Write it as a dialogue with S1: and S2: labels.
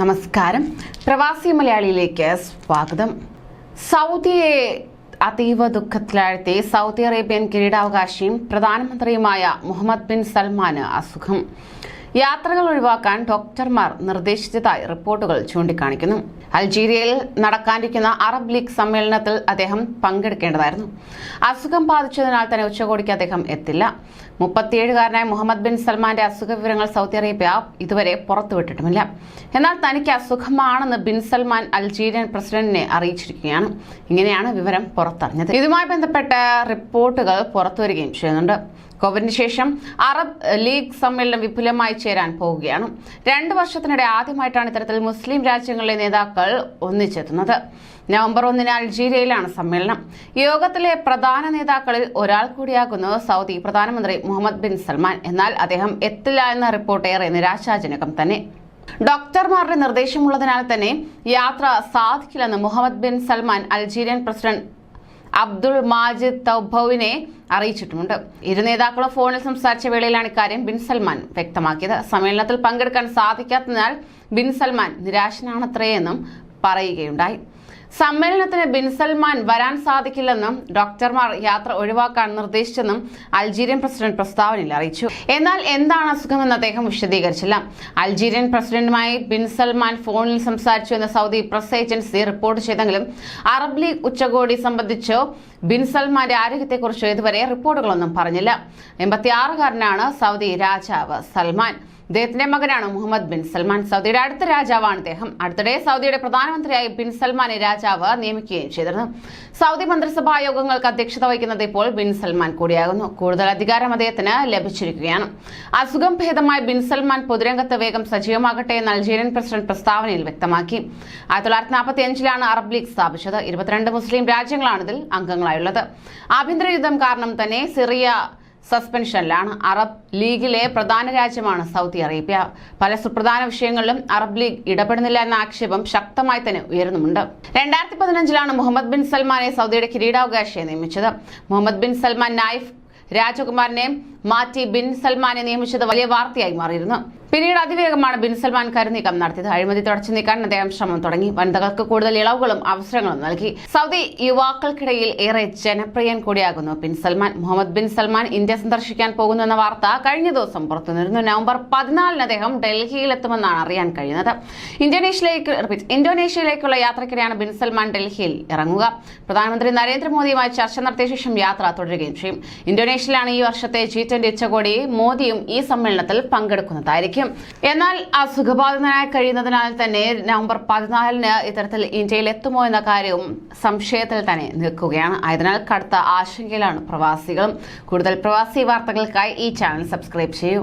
S1: നമസ്കാരം. പ്രവാസി മലയാളിയിലേക്ക് സ്വാഗതം. സൗദിയെ അതീവ ദുഃഖത്തിലാഴ്ത്തി സൗദി അറേബ്യൻ കിരീടാവകാശിയും പ്രധാനമന്ത്രിയുമായ മുഹമ്മദ് ബിൻ സൽമാന് അസുഖം. യാത്രകൾ ഒഴിവാക്കാൻ ഡോക്ടർമാർ നിർദ്ദേശിച്ചതായി റിപ്പോർട്ടുകൾ ചൂണ്ടിക്കാണിക്കുന്നു. അൾജീരിയയിൽ നടക്കാനിരിക്കുന്ന അറബ് ലീഗ് സമ്മേളനത്തിൽ അദ്ദേഹം പങ്കെടുക്കേണ്ടതായിരുന്നു. അസുഖം ബാധിച്ചതിനാൽ തന്നെ ഉച്ചകോടിക്ക് അദ്ദേഹം എത്തില്ല. മുപ്പത്തിയേഴുകാരനായ മുഹമ്മദ് ബിൻ സൽമാന്റെ അസുഖ വിവരങ്ങൾ സൗദി അറേബ്യ ഇതുവരെ പുറത്തുവിട്ടിട്ടുമില്ല. എന്നാൽ തനിക്ക് അസുഖമാണെന്ന് ബിൻ സൽമാൻ അൽജീരിയൻ പ്രസിഡന്റിനെ അറിയിച്ചിരിക്കുകയാണ്. ഇങ്ങനെയാണ് വിവരം പുറത്തറിഞ്ഞത്. ഇതുമായി ബന്ധപ്പെട്ട റിപ്പോർട്ടുകൾ പുറത്തുവരികയും ചെയ്യുന്നുണ്ട്. കോവിഡിന് ശേഷം അറബ് ലീഗ് സമ്മേളനം വിപുലമായി ചേരാൻ പോവുകയാണ്. രണ്ടു വർഷത്തിനിടെ ആദ്യമായിട്ടാണ് ഇത്തരത്തിൽ മുസ്ലിം രാജ്യങ്ങളിലെ നേതാക്കൾ ഒന്നിച്ചെത്തുന്നത്. നവംബർ ഒന്നിന് അൾജീരിയയിലാണ് സമ്മേളനം. യോഗത്തിലെ പ്രധാന നേതാക്കളിൽ ഒരാൾ കൂടിയാകുന്നു സൗദി പ്രധാനമന്ത്രി മുഹമ്മദ് ബിൻ സൽമാൻ. എന്നാൽ അദ്ദേഹം എത്തില്ല എന്ന റിപ്പോർട്ട് ഏറെ നിരാശാജനകം തന്നെ. ഡോക്ടർമാരുടെ നിർദ്ദേശമുള്ളതിനാൽ തന്നെ യാത്ര സാധിക്കില്ലെന്ന് Mohammed bin Salman Algerian president Abdul Majid തൗബൌവിനെ അറിയിച്ചിട്ടുമുണ്ട്. ഇരു നേതാക്കളും ഫോണിൽ സംസാരിച്ച വേളയിലാണ് ഇക്കാര്യം ബിൻ സൽമാൻ വ്യക്തമാക്കിയത്. സമ്മേളനത്തിൽ പങ്കെടുക്കാൻ സാധിക്കാത്തതിനാൽ ബിൻ സൽമാൻ നിരാശനാണത്രയെന്നും പറയുകയുണ്ടായി. സമ്മേളനത്തിന് ബിൻ സൽമാൻ വരാൻ സാധിക്കില്ലെന്നും ഡോക്ടർമാർ യാത്ര ഒഴിവാക്കാൻ നിർദ്ദേശിച്ചെന്നും അൾജീരിയൻ പ്രസിഡന്റ് പ്രസ്താവനയിൽ അറിയിച്ചു. എന്നാൽ എന്താണ് അസുഖമെന്ന് അദ്ദേഹം വിശദീകരിച്ചില്ല. അൾജീരിയൻ പ്രസിഡന്റുമായി ബിൻ സൽമാൻ ഫോണിൽ സംസാരിച്ചു എന്ന് സൗദി പ്രസ് ഏജൻസി റിപ്പോർട്ട് ചെയ്തെങ്കിലും അറബ് ലീഗ് ഉച്ചകോടി സംബന്ധിച്ചോ ബിൻ സൽമാന്റെ ആരോഗ്യത്തെക്കുറിച്ചോ ഇതുവരെ റിപ്പോർട്ടുകളൊന്നും പറഞ്ഞില്ല. എൺപത്തിയാറുകാരനാണ് സൗദി രാജാവ് സൽമാൻ. ഇദ്ദേഹത്തിന്റെ മകനാണ് മുഹമ്മദ് ബിൻ സൽമാൻ. സൗദിയുടെ അടുത്ത രാജാവാണ് ഇദ്ദേഹം. അടുത്തിടെ സൗദിയുടെ പ്രധാനമന്ത്രിയായി ബിൻ സൽമാനെ രാജാവ് നിയമിക്കുകയും ചെയ്തിരുന്നു. സൗദി മന്ത്രിസഭാ യോഗങ്ങൾക്ക് അധ്യക്ഷത വഹിക്കുന്നത് ഇപ്പോൾ ബിൻ സൽമാൻ കൂടിയാകുന്നു. കൂടുതൽ അധികാരം അദ്ദേഹത്തിന് ലഭിച്ചിരിക്കുകയാണ്. അസുഖം ഭേദമായ ബിൻ സൽമാൻ പൊതുരംഗത്ത് വേഗം സജീവമാകട്ടെ എന്ന് അൾജീരിയൻ പ്രസിഡന്റ് പ്രസ്താവനയിൽ വ്യക്തമാക്കി. ആയിരത്തി തൊള്ളായിരത്തി നാൽപ്പത്തി അഞ്ചിലാണ് അറബ് ലീഗ് സ്ഥാപിച്ചത്. ഇരുപത്തിരണ്ട് മുസ്ലിം രാജ്യങ്ങളാണ് ഇതിൽ അംഗങ്ങളായുള്ളത്. ആഭ്യന്തര യുദ്ധം കാരണം തന്നെ സിറിയ സസ്പെൻഷനിലാണ്. അറബ് ലീഗിലെ പ്രധാന രാജ്യമാണ് സൗദി അറേബ്യ. പല സുപ്രധാന വിഷയങ്ങളിലും അറബ് ലീഗ് ഇടപെടുന്നില്ല എന്ന ആക്ഷേപം ശക്തമായി തന്നെ ഉയരുന്നുമുണ്ട്. രണ്ടായിരത്തി പതിനഞ്ചിലാണ് മുഹമ്മദ് ബിൻ സൽമാനെ സൗദിയുടെ കിരീടാവകാശിയെ നിയമിച്ചത്. മുഹമ്മദ് ബിൻ സൽമാൻ നായിഫ് രാജകുമാരനെ മാറ്റി ബിൻ സൽമാനെ നിയമിച്ചത് വലിയ വാർത്തയായി മാറിയിരുന്നു. പിന്നീട് അതിവേഗമാണ് ബിൻ സൽമാൻ കരുനീക്കം നടത്തിയത്. അഴിമതി തുടച്ചു നീക്കാൻ അദ്ദേഹം ശ്രമം തുടങ്ങി. വനിതകൾക്ക് കൂടുതൽ ഇളവുകളും അവസരങ്ങളും നൽകി. സൗദി യുവാക്കൾക്കിടയിൽ ഏറെ ജനപ്രിയൻ കൂടിയാകുന്നു bin Salman. Mohammed bin Salman India സന്ദർശിക്കാൻ പോകുന്നു എന്ന വാർത്ത കഴിഞ്ഞ ദിവസം പുറത്തുനിന്നിരുന്നു നവംബർ പതിനാലിന് അദ്ദേഹം ഡൽഹിയിലെത്തുമെന്നാണ് അറിയാൻ കഴിയുന്നത്. ഇന്തോനേഷ്യയിലേക്ക് ഇന്തോനേഷ്യയിലേക്കുള്ള യാത്രയ്ക്കിടെയാണ് ബിൻ സൽമാൻ ഡൽഹിയിൽ ഇറങ്ങുക. പ്രധാനമന്ത്രി നരേന്ദ്രമോദിയുമായി ചർച്ച നടത്തിയ ശേഷം യാത്ര തുടരുകയും ചെയ്യും. ഇന്തോനേഷ്യയിലാണ് ഈ വർഷത്തെ ജി ട്വന്റി ഉച്ചകോടി മോദിയും ഈ സമ്മേളനത്തിൽ പങ്കെടുക്കുന്നതായിരിക്കും. എന്നാൽ അസുഖബാധിതനായി കഴിയുന്നതിനാൽ തന്നെ നവംബർ പതിനാലിന് ഇത്തരത്തിൽ ഇന്ത്യയിൽ എത്തുമോ എന്ന കാര്യവും സംശയത്തിൽ തന്നെ നിൽക്കുകയാണ്. ആയതിനാൽ കടുത്ത ആശങ്കയിലാണ് പ്രവാസികളും. കൂടുതൽ പ്രവാസി വാർത്തകൾക്കായി ഈ ചാനൽ സബ്സ്ക്രൈബ് ചെയ്യൂ.